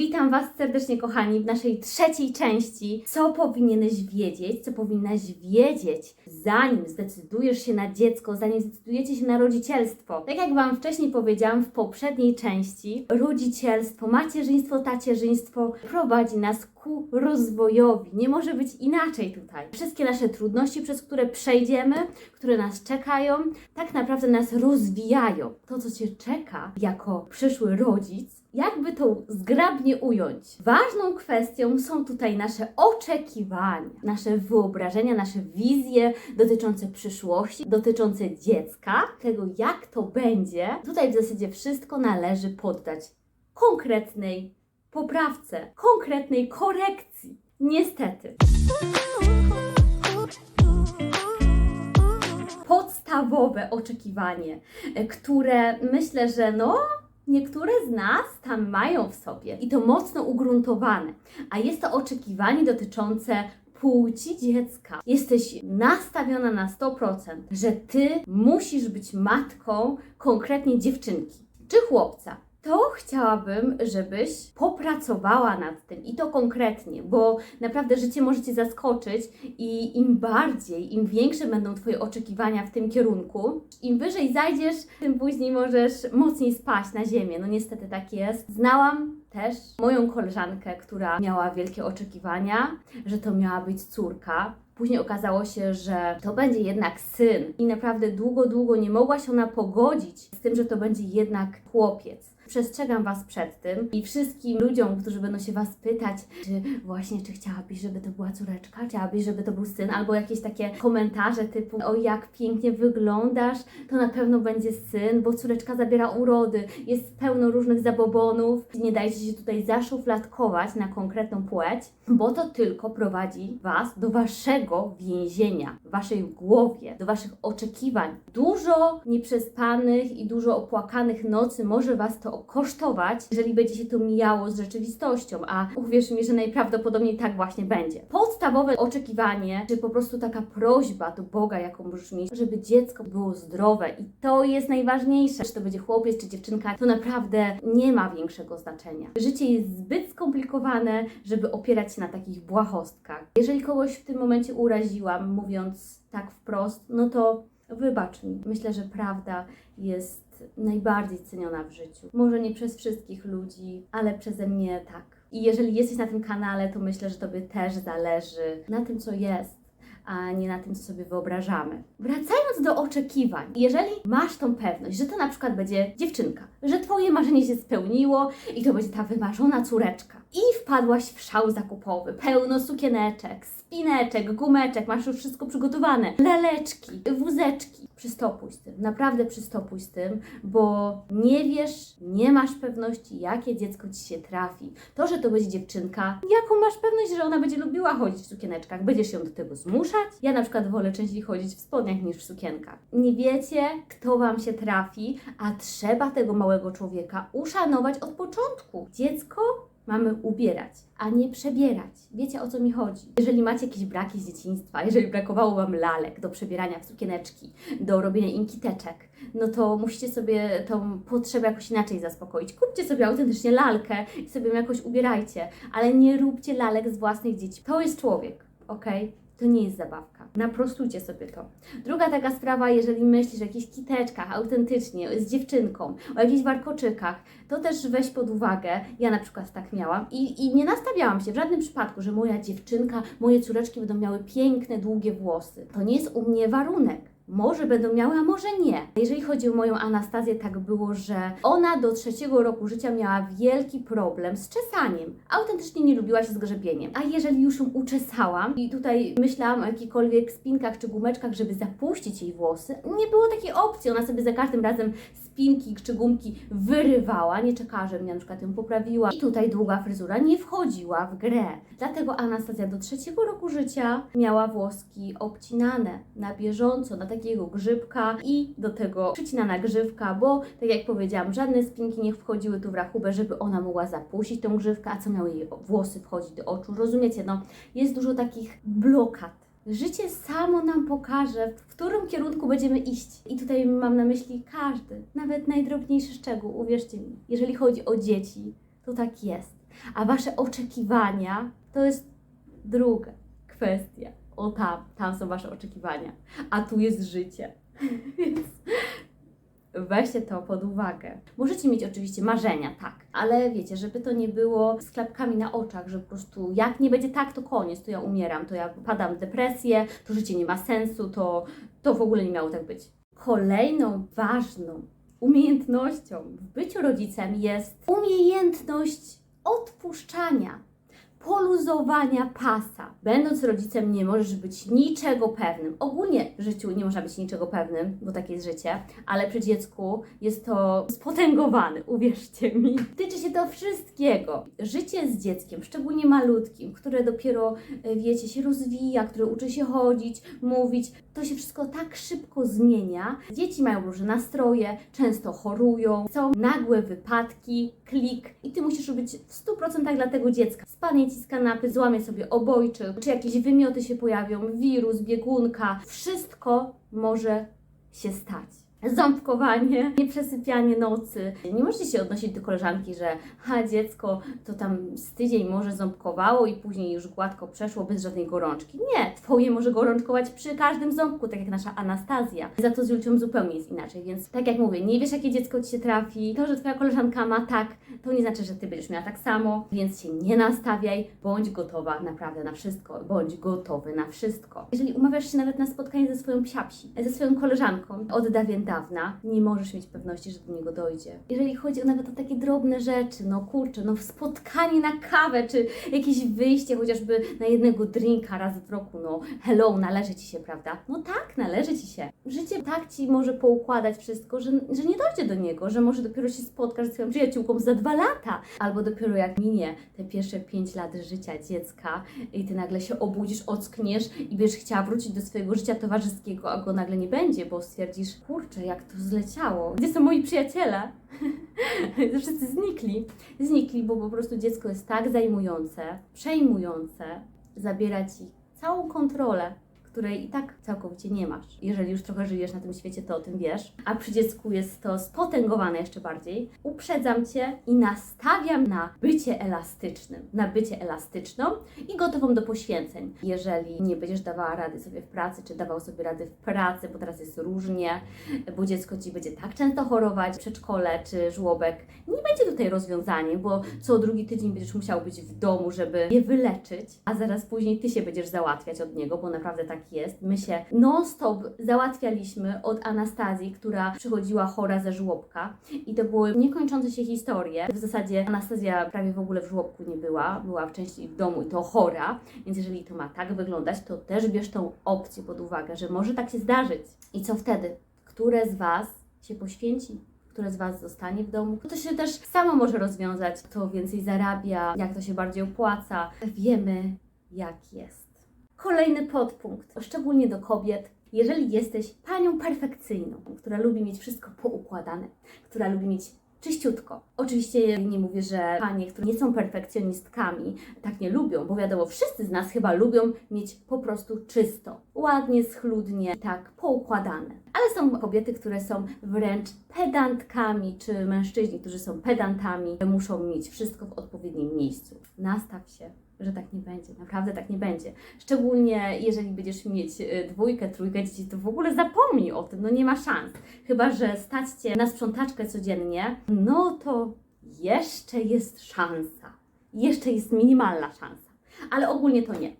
Witam Was serdecznie, kochani, w naszej trzeciej części. Co powinieneś wiedzieć, co powinnaś wiedzieć, zanim zdecydujesz się na dziecko, zanim zdecydujecie się na rodzicielstwo. Tak jak Wam wcześniej powiedziałam w poprzedniej części, rodzicielstwo, macierzyństwo, tacierzyństwo prowadzi nas ku rozwojowi. Nie może być inaczej tutaj. Wszystkie nasze trudności, przez które przejdziemy, które nas czekają, tak naprawdę nas rozwijają. To, co Cię czeka jako przyszły rodzic, jakby to zgrabnie ująć? Ważną kwestią są tutaj nasze oczekiwania, nasze wyobrażenia, nasze wizje dotyczące przyszłości, dotyczące dziecka, tego jak to będzie. Tutaj w zasadzie wszystko należy poddać konkretnej poprawce, konkretnej korekcji. Niestety. Podstawowe oczekiwanie, e, które myślę, że no, niektóre z nas tam mają w sobie i to mocno ugruntowane, a jest to oczekiwanie dotyczące płci dziecka. Jesteś nastawiona na 100%, że ty musisz być matką konkretnie dziewczynki czy chłopca. To chciałabym, żebyś popracowała nad tym i to konkretnie, bo naprawdę życie może Cię zaskoczyć i im bardziej, im większe będą Twoje oczekiwania w tym kierunku, im wyżej zajdziesz, tym później możesz mocniej spaść na ziemię. No niestety tak jest. Znałam też moją koleżankę, która miała wielkie oczekiwania, że to miała być córka. Później okazało się, że to będzie jednak syn i naprawdę długo, długo nie mogła się ona pogodzić z tym, że to będzie jednak chłopiec. Przestrzegam Was przed tym i wszystkim ludziom, którzy będą się Was pytać, czy właśnie, czy chciałabyś, żeby to była córeczka, chciałabyś, żeby to był syn, albo jakieś takie komentarze typu, o jak pięknie wyglądasz, to na pewno będzie syn, bo córeczka zabiera urody, jest pełno różnych zabobonów. Nie dajcie się tutaj zaszufladkować na konkretną płeć, bo to tylko prowadzi Was do Waszego więzienia, w Waszej głowie, do Waszych oczekiwań. Dużo nieprzespanych i dużo opłakanych nocy może Was to kosztować, jeżeli będzie się to mijało z rzeczywistością, a uwierz mi, że najprawdopodobniej tak właśnie będzie. Podstawowe oczekiwanie, czy po prostu taka prośba do Boga, jaką możesz mieć, żeby dziecko było zdrowe i to jest najważniejsze. Czy to będzie chłopiec, czy dziewczynka, to naprawdę nie ma większego znaczenia. Życie jest zbyt skomplikowane, żeby opierać się na takich błahostkach. Jeżeli kogoś w tym momencie uraziłam, mówiąc tak wprost, no to wybacz mi. Myślę, że prawda jest najbardziej ceniona w życiu. Może nie przez wszystkich ludzi, ale przeze mnie tak. I jeżeli jesteś na tym kanale, to myślę, że Tobie też zależy na tym, co jest a nie na tym, co sobie wyobrażamy. Wracając do oczekiwań, jeżeli masz tą pewność, że to na przykład będzie dziewczynka, że Twoje marzenie się spełniło i to będzie ta wymarzona córeczka, i wpadłaś w szał zakupowy, pełno sukieneczek, spineczek, gumeczek, masz już wszystko przygotowane, laleczki, wózeczki. Przystopuj z tym, naprawdę przystopuj z tym, bo nie wiesz, nie masz pewności, jakie dziecko Ci się trafi. To, że to będzie dziewczynka, jaką masz pewność, że ona będzie lubiła chodzić w sukieneczkach? Będziesz ją do tego zmuszać? Ja na przykład wolę częściej chodzić w spodniach niż w sukienkach. Nie wiecie, kto Wam się trafi, a trzeba tego małego człowieka uszanować od początku. Dziecko mamy ubierać, a nie przebierać. Wiecie o co mi chodzi? Jeżeli macie jakieś braki z dzieciństwa, jeżeli brakowało Wam lalek do przebierania w sukieneczki, do robienia im kiteczek, no to musicie sobie tą potrzebę jakoś inaczej zaspokoić. Kupcie sobie autentycznie lalkę i sobie ją jakoś ubierajcie, ale nie róbcie lalek z własnych dzieci. To jest człowiek, ok? To nie jest zabawka. Naprostujcie sobie to. Druga taka sprawa, jeżeli myślisz o jakichś kiteczkach, autentycznie, z dziewczynką, o jakichś warkoczykach, to też weź pod uwagę, ja na przykład tak miałam i, i nie nastawiałam się w żadnym przypadku, że moja dziewczynka, moje córeczki będą miały piękne, długie włosy. To nie jest u mnie warunek. Może będą miały, a może nie. Jeżeli chodzi o moją Anastazję, tak było, że ona do trzeciego roku życia miała wielki problem z czesaniem. Autentycznie nie lubiła się z grzebieniem. A jeżeli już ją uczesałam i tutaj myślałam o jakichkolwiek spinkach czy gumeczkach, żeby zapuścić jej włosy, nie było takiej opcji. Ona sobie za każdym razem spinki czy gumki wyrywała, nie czekała, żeby mnie na przykład ją poprawiła. I tutaj długa fryzura nie wchodziła w grę. Dlatego Anastazja do trzeciego roku życia miała włoski obcinane na bieżąco, na takiego grzybka i do tego przycinana grzywka, bo tak jak powiedziałam, żadne spinki nie wchodziły tu w rachubę, żeby ona mogła zapuścić tą grzywkę, a co miały jej włosy wchodzić do oczu. Rozumiecie, no jest dużo takich blokad. Życie samo nam pokaże, w którym kierunku będziemy iść. I tutaj mam na myśli każdy, nawet najdrobniejszy szczegół, uwierzcie mi. Jeżeli chodzi o dzieci, to tak jest. A wasze oczekiwania to jest druga kwestia. O tam, tam są wasze oczekiwania, a tu jest życie. Więc weźcie to pod uwagę. Możecie mieć oczywiście marzenia, tak, ale wiecie, żeby to nie było z klapkami na oczach, że po prostu jak nie będzie tak, to koniec, to ja umieram, to ja padam w depresję, to życie nie ma sensu, to, to w ogóle nie miało tak być. Kolejną ważną umiejętnością w byciu rodzicem jest umiejętność odpuszczania poluzowania pasa. Będąc rodzicem nie możesz być niczego pewnym. Ogólnie w życiu nie można być niczego pewnym, bo takie jest życie, ale przy dziecku jest to spotęgowane, uwierzcie mi. Tyczy się to wszystkiego. Życie z dzieckiem, szczególnie malutkim, które dopiero, e, wiecie, się rozwija, które uczy się chodzić, mówić, to się wszystko tak szybko zmienia. Dzieci mają różne nastroje, często chorują, są nagłe wypadki, klik i ty musisz być w 100% dla tego dziecka. Spadnie z kanapy, złamie sobie obojczyk, czy jakieś wymioty się pojawią, wirus, biegunka, wszystko może się stać. Ząbkowanie, nieprzesypianie nocy. Nie możecie się odnosić do koleżanki, że ha, dziecko to tam z tydzień może ząbkowało i później już gładko przeszło bez żadnej gorączki. Nie, twoje może gorączkować przy każdym ząbku, tak jak nasza Anastazja. Za to z Julcią zupełnie jest inaczej, więc tak jak mówię, nie wiesz jakie dziecko Ci się trafi, to, że Twoja koleżanka ma tak, to nie znaczy, że Ty będziesz miała tak samo, więc się nie nastawiaj, bądź gotowa naprawdę na wszystko, bądź gotowy na wszystko. Jeżeli umawiasz się nawet na spotkanie ze swoją psiapsi, ze swoją koleżanką od dawien dawna, nie możesz mieć pewności, że do niego dojdzie. Jeżeli chodzi o nawet o takie drobne rzeczy, no kurczę, no spotkanie na kawę, czy jakieś wyjście chociażby na jednego drinka raz w roku, no hello, należy Ci się, prawda? No tak, należy Ci się. Życie tak Ci może poukładać wszystko, że, że nie dojdzie do niego, że może dopiero się spotkasz z swoją przyjaciółką za dwa lata, albo dopiero jak minie te pierwsze pięć lat życia dziecka i Ty nagle się obudzisz, ockniesz i będziesz chciała wrócić do swojego życia towarzyskiego, a go nagle nie będzie, bo stwierdzisz, kurczę, jak to zleciało. Gdzie są moi przyjaciele? Wszyscy znikli. Znikli, bo po prostu dziecko jest tak zajmujące, przejmujące, zabiera Ci całą kontrolę, której i tak całkowicie nie masz. Jeżeli już trochę żyjesz na tym świecie, to o tym wiesz. A przy dziecku jest to spotęgowane jeszcze bardziej. Uprzedzam Cię i nastawiam na bycie elastycznym, na bycie elastyczną i gotową do poświęceń. Jeżeli nie będziesz dawała rady sobie w pracy, czy dawał sobie rady w pracy, bo teraz jest różnie, bo dziecko Ci będzie tak często chorować przedszkole czy żłobek, nie będzie tutaj rozwiązaniem, bo co drugi tydzień będziesz musiał być w domu, żeby je wyleczyć, a zaraz później Ty się będziesz załatwiać od niego, bo naprawdę tak jest. My się non-stop załatwialiśmy od Anastazji, która przychodziła chora ze żłobka i to były niekończące się historie. W zasadzie Anastazja prawie w ogóle w żłobku nie była, była częściej w domu i to chora, więc jeżeli to ma tak wyglądać, to też bierz tą opcję pod uwagę, że może tak się zdarzyć. I co wtedy? Które z Was się poświęci? które z Was zostanie w domu. To się też samo może rozwiązać, kto więcej zarabia, jak to się bardziej opłaca. Wiemy, jak jest. Kolejny podpunkt, szczególnie do kobiet. Jeżeli jesteś panią perfekcyjną, która lubi mieć wszystko poukładane, która lubi mieć czyściutko. Oczywiście nie mówię, że panie, które nie są perfekcjonistkami, tak nie lubią, bo wiadomo, wszyscy z nas chyba lubią mieć po prostu czysto, ładnie, schludnie, tak poukładane. Ale są kobiety, które są wręcz pedantkami, czy mężczyźni, którzy są pedantami, muszą mieć wszystko w odpowiednim miejscu. Nastaw się że tak nie będzie, naprawdę tak nie będzie. Szczególnie jeżeli będziesz mieć y, dwójkę, trójkę dzieci, to w ogóle zapomnij o tym, no nie ma szans. Chyba, że stać Cię na sprzątaczkę codziennie, no to jeszcze jest szansa. Jeszcze jest minimalna szansa. Ale ogólnie to nie.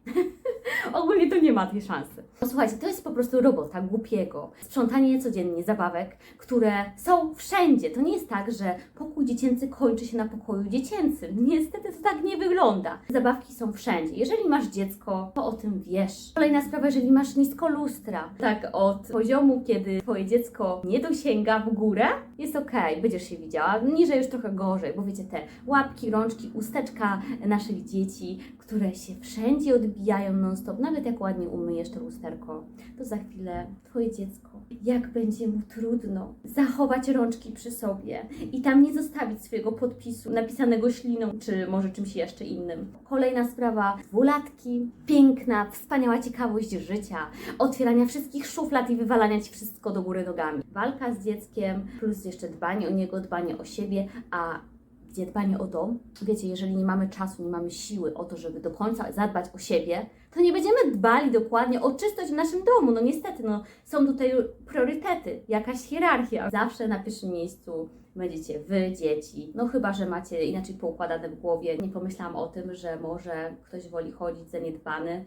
ogólnie to nie ma tej szansy. No, słuchajcie, to jest po prostu robota głupiego. Sprzątanie codziennie zabawek, które są wszędzie. To nie jest tak, że pokój dziecięcy kończy się na pokoju dziecięcym. Niestety to tak nie wygląda. Zabawki są wszędzie. Jeżeli masz dziecko, to o tym wiesz. Kolejna sprawa, jeżeli masz nisko lustra, tak od poziomu, kiedy twoje dziecko nie dosięga w górę, jest ok, będziesz się widziała. Niżej już trochę gorzej, bo wiecie, te łapki, rączki, usteczka naszych dzieci, które się wszędzie odbijają non-stop, nawet jak ładnie umyjesz to lusterko, to za chwilę Twoje dziecko, jak będzie mu trudno zachować rączki przy sobie i tam nie zostawić swojego podpisu napisanego śliną, czy może czymś jeszcze innym. Kolejna sprawa, dwulatki, piękna, wspaniała ciekawość życia, otwierania wszystkich szuflad i wywalania Ci wszystko do góry nogami. Walka z dzieckiem, plus jeszcze dbanie o niego, dbanie o siebie, a gdzie dbanie o dom, wiecie, jeżeli nie mamy czasu, nie mamy siły o to, żeby do końca zadbać o siebie, to nie będziemy dbali dokładnie o czystość w naszym domu. No niestety, no, są tutaj priorytety, jakaś hierarchia. Zawsze na pierwszym miejscu będziecie wy, dzieci. No chyba, że macie inaczej poukładane w głowie. Nie pomyślałam o tym, że może ktoś woli chodzić zaniedbany,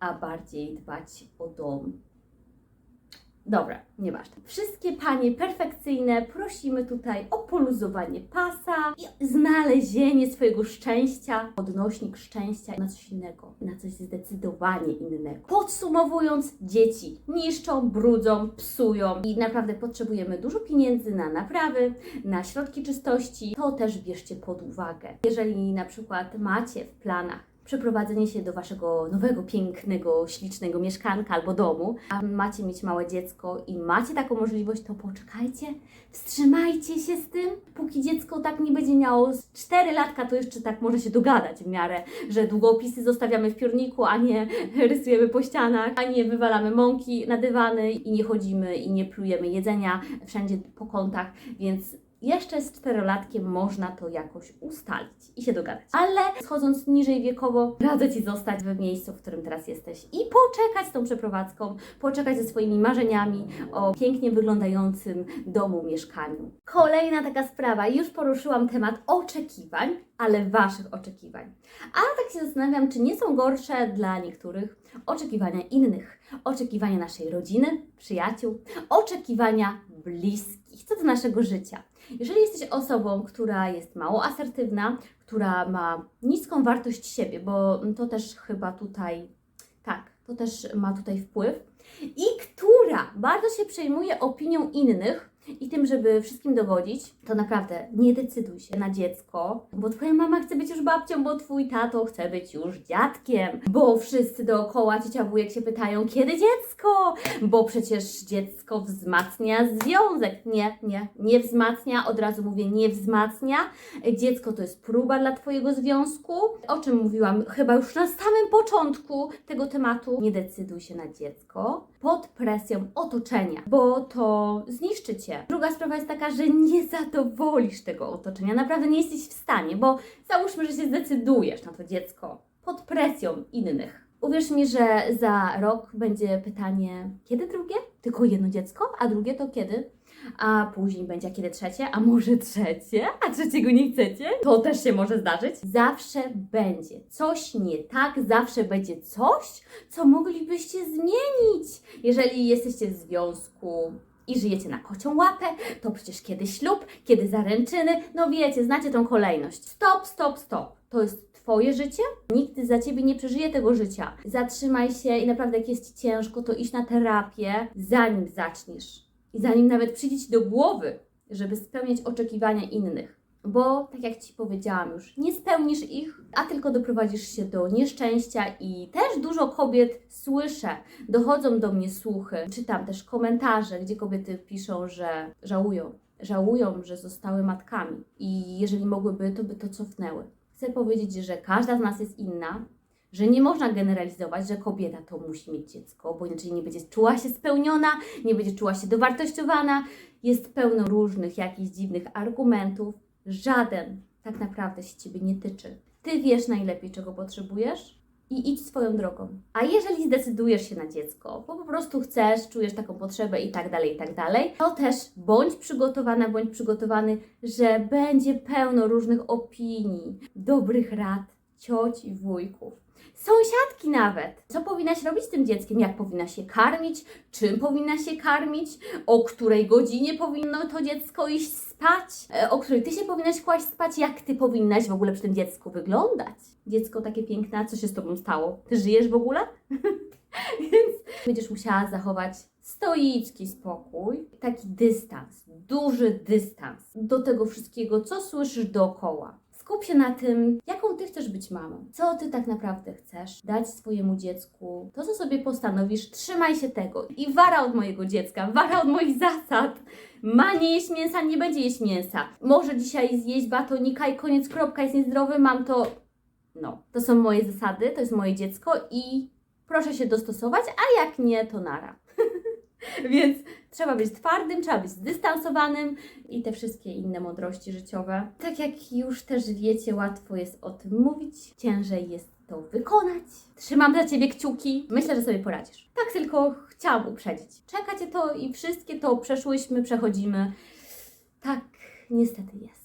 a bardziej dbać o dom. Dobra, nieważne. Wszystkie panie perfekcyjne prosimy tutaj o poluzowanie pasa i znalezienie swojego szczęścia, odnośnik szczęścia na coś innego, na coś zdecydowanie innego. Podsumowując, dzieci niszczą, brudzą, psują i naprawdę potrzebujemy dużo pieniędzy na naprawy, na środki czystości. To też bierzcie pod uwagę. Jeżeli na przykład macie w planach przeprowadzenie się do waszego nowego, pięknego, ślicznego mieszkanka albo domu, a macie mieć małe dziecko i macie taką możliwość, to poczekajcie, wstrzymajcie się z tym, póki dziecko tak nie będzie miało z 4 latka, to jeszcze tak może się dogadać w miarę, że długopisy zostawiamy w piórniku, a nie rysujemy po ścianach, a nie wywalamy mąki na dywany i nie chodzimy i nie plujemy jedzenia wszędzie po kątach, więc jeszcze z czterolatkiem można to jakoś ustalić i się dogadać. Ale schodząc niżej wiekowo, radzę Ci zostać w miejscu, w którym teraz jesteś i poczekać z tą przeprowadzką, poczekać ze swoimi marzeniami o pięknie wyglądającym domu, mieszkaniu. Kolejna taka sprawa, już poruszyłam temat oczekiwań, ale Waszych oczekiwań. A tak się zastanawiam, czy nie są gorsze dla niektórych oczekiwania innych, oczekiwania naszej rodziny, przyjaciół, oczekiwania bliskich, co do naszego życia. Jeżeli jesteś osobą, która jest mało asertywna, która ma niską wartość siebie, bo to też chyba tutaj, tak, to też ma tutaj wpływ, i która bardzo się przejmuje opinią innych i tym, żeby wszystkim dogodzić, to naprawdę nie decyduj się na dziecko, bo twoja mama chce być już babcią, bo twój tato chce być już dziadkiem, bo wszyscy dookoła ciocia wujek się pytają, kiedy dziecko, bo przecież dziecko wzmacnia związek. Nie, nie, nie wzmacnia, od razu mówię, nie wzmacnia. Dziecko to jest próba dla twojego związku, o czym mówiłam chyba już na samym początku tego tematu. Nie decyduj się na dziecko pod presją otoczenia, bo to zniszczy cię. Druga sprawa jest taka, że nie zadowolisz tego otoczenia, naprawdę nie jesteś w stanie, bo załóżmy, że się zdecydujesz na to dziecko pod presją innych. Uwierz mi, że za rok będzie pytanie, kiedy drugie? Tylko jedno dziecko, a drugie to kiedy? A później będzie, kiedy trzecie? A może trzecie? A trzeciego nie chcecie? To też się może zdarzyć. Zawsze będzie coś nie tak, zawsze będzie coś, co moglibyście zmienić. Jeżeli jesteście w związku i żyjecie na kocią łapę, to przecież kiedy ślub, kiedy zaręczyny, no wiecie, znacie tą kolejność. Stop, stop, stop. To jest Twoje życie? Nikt za Ciebie nie przeżyje tego życia. Zatrzymaj się i naprawdę jak jest Ci ciężko, to idź na terapię, zanim zaczniesz. I zanim nawet przyjdzie Ci do głowy, żeby spełniać oczekiwania innych. Bo, tak jak Ci powiedziałam już, nie spełnisz ich, a tylko doprowadzisz się do nieszczęścia i też dużo kobiet słyszę, dochodzą do mnie słuchy, czytam też komentarze, gdzie kobiety piszą, że żałują, żałują, że zostały matkami i jeżeli mogłyby, to by to cofnęły. Chcę powiedzieć, że każda z nas jest inna, że nie można generalizować, że kobieta to musi mieć dziecko, bo inaczej nie będzie czuła się spełniona, nie będzie czuła się dowartościowana. Jest pełno różnych jakichś dziwnych argumentów. Żaden tak naprawdę się Ciebie nie tyczy. Ty wiesz najlepiej, czego potrzebujesz i idź swoją drogą. A jeżeli zdecydujesz się na dziecko, bo po prostu chcesz, czujesz taką potrzebę i tak dalej, i tak dalej, to też bądź przygotowana, bądź przygotowany, że będzie pełno różnych opinii, dobrych rad, cioć i wujków. Sąsiadki nawet. Co powinnaś robić z tym dzieckiem? Jak powinnaś się karmić? Czym powinna się karmić? O której godzinie powinno to dziecko iść spać? E, O której ty się powinnaś kłaść spać? Jak ty powinnaś w ogóle przy tym dziecku wyglądać? Dziecko takie piękne, a co się z tobą stało? Ty żyjesz w ogóle? Więc będziesz musiała zachować stoicki spokój, taki dystans, duży dystans do tego wszystkiego, co słyszysz dookoła. Skup się na tym, jaką ty chcesz być mamą. Co ty tak naprawdę chcesz dać swojemu dziecku. To, co sobie postanowisz, trzymaj się tego. I wara od mojego dziecka, wara od moich zasad. Ma nie jeść mięsa, nie będzie jeść mięsa. Może dzisiaj zjeść batonika i koniec, kropka, jest niezdrowy, mam to... No, to są moje zasady, to jest moje dziecko i proszę się dostosować, a jak nie, to nara. Więc trzeba być twardym, trzeba być zdystansowanym i te wszystkie inne mądrości życiowe. Tak jak już też wiecie, łatwo jest o tym mówić, ciężej jest to wykonać. Trzymam za Ciebie kciuki. Myślę, że sobie poradzisz. Tak tylko chciałam uprzedzić. Czekacie to i wszystkie to przeszłyśmy, przechodzimy. Tak niestety jest.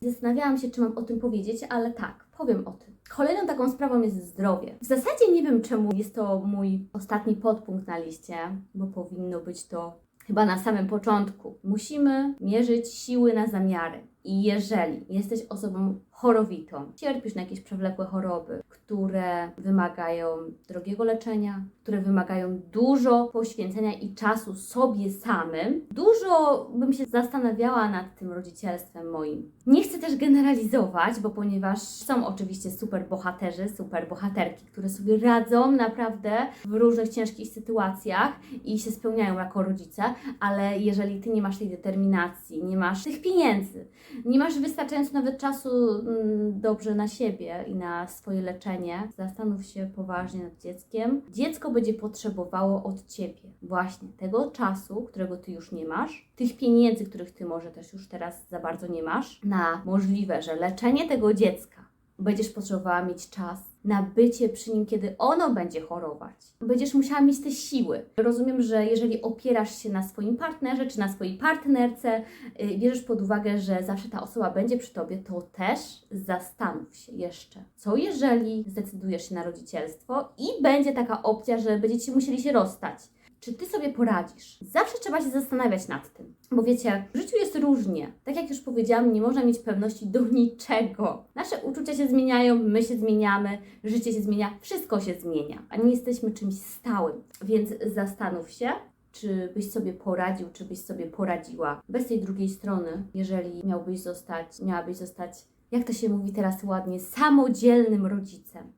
Zastanawiałam się, czy mam o tym powiedzieć, ale tak, powiem o tym. Kolejną taką sprawą jest zdrowie. W zasadzie nie wiem, czemu jest to mój ostatni podpunkt na liście, bo powinno być to chyba na samym początku. Musimy mierzyć siły na zamiary. Jeżeli jesteś osobą chorowitą, cierpisz na jakieś przewlekłe choroby, które wymagają drogiego leczenia, które wymagają dużo poświęcenia i czasu sobie samym, dużo bym się zastanawiała nad tym rodzicielstwem moim. Nie chcę też generalizować, bo ponieważ są oczywiście super bohaterzy, super bohaterki, które sobie radzą naprawdę w różnych ciężkich sytuacjach i się spełniają jako rodzice, ale jeżeli ty nie masz tej determinacji, nie masz tych pieniędzy, nie masz wystarczająco nawet czasu mm, dobrze na siebie i na swoje leczenie, zastanów się poważnie nad dzieckiem. Dziecko będzie potrzebowało od ciebie właśnie tego czasu, którego ty już nie masz, tych pieniędzy, których ty może też już teraz za bardzo nie masz, na możliwe, że leczenie tego dziecka będziesz potrzebowała mieć czas na bycie przy nim, kiedy ono będzie chorować. Będziesz musiała mieć te siły. Rozumiem, że jeżeli opierasz się na swoim partnerze czy na swojej partnerce, yy, bierzesz pod uwagę, że zawsze ta osoba będzie przy tobie, to też zastanów się jeszcze, co jeżeli zdecydujesz się na rodzicielstwo i będzie taka opcja, że będziecie musieli się rozstać. Czy ty sobie poradzisz? Zawsze trzeba się zastanawiać nad tym. Bo wiecie, w życiu jest różnie. Tak jak już powiedziałam, nie można mieć pewności do niczego. Nasze uczucia się zmieniają, my się zmieniamy, życie się zmienia, wszystko się zmienia, a nie jesteśmy czymś stałym. Więc zastanów się, czy byś sobie poradził, czy byś sobie poradziła bez tej drugiej strony, jeżeli miałbyś zostać, miałabyś zostać, jak to się mówi teraz ładnie, samodzielnym rodzicem.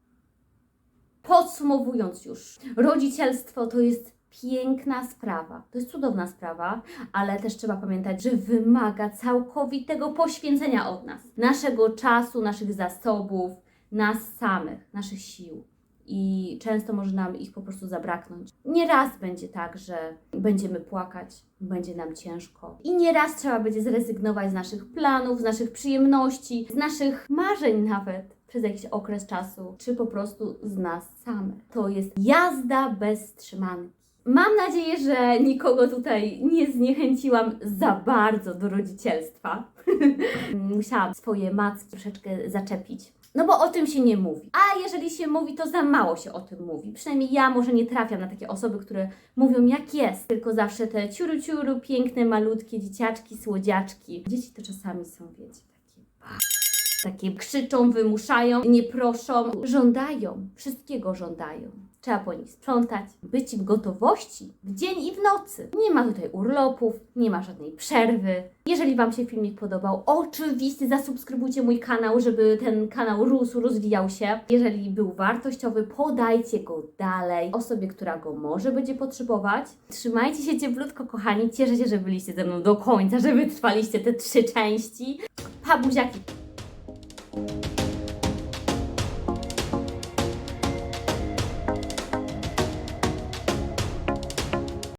Podsumowując już, rodzicielstwo to jest piękna sprawa, to jest cudowna sprawa, ale też trzeba pamiętać, że wymaga całkowitego poświęcenia od nas, naszego czasu, naszych zasobów, nas samych, naszych sił. I często może nam ich po prostu zabraknąć. Nieraz będzie tak, że będziemy płakać, będzie nam ciężko. I nieraz trzeba będzie zrezygnować z naszych planów, z naszych przyjemności, z naszych marzeń nawet przez jakiś okres czasu, czy po prostu z nas samych. To jest jazda bez wstrzymanki. Mam nadzieję, że nikogo tutaj nie zniechęciłam za bardzo do rodzicielstwa. Musiałam swoje macki troszeczkę zaczepić. No bo o tym się nie mówi. A jeżeli się mówi, to za mało się o tym mówi. Przynajmniej ja może nie trafiam na takie osoby, które mówią jak jest, tylko zawsze te ciuru ciuru, piękne, malutkie dzieciaczki, słodziaczki. Dzieci to czasami są, wiecie, takie takie krzyczą, wymuszają, nie proszą, żądają, wszystkiego żądają. Trzeba po nich sprzątać, być w gotowości w dzień i w nocy. Nie ma tutaj urlopów, nie ma żadnej przerwy. Jeżeli Wam się filmik podobał, oczywiście zasubskrybujcie mój kanał, żeby ten kanał rósł, rozwijał się. Jeżeli był wartościowy, podajcie go dalej osobie, która go może będzie potrzebować. Trzymajcie się cieplutko, kochani. Cieszę się, że byliście ze mną do końca, że wytrwaliście te trzy części. Pa, buziaki! you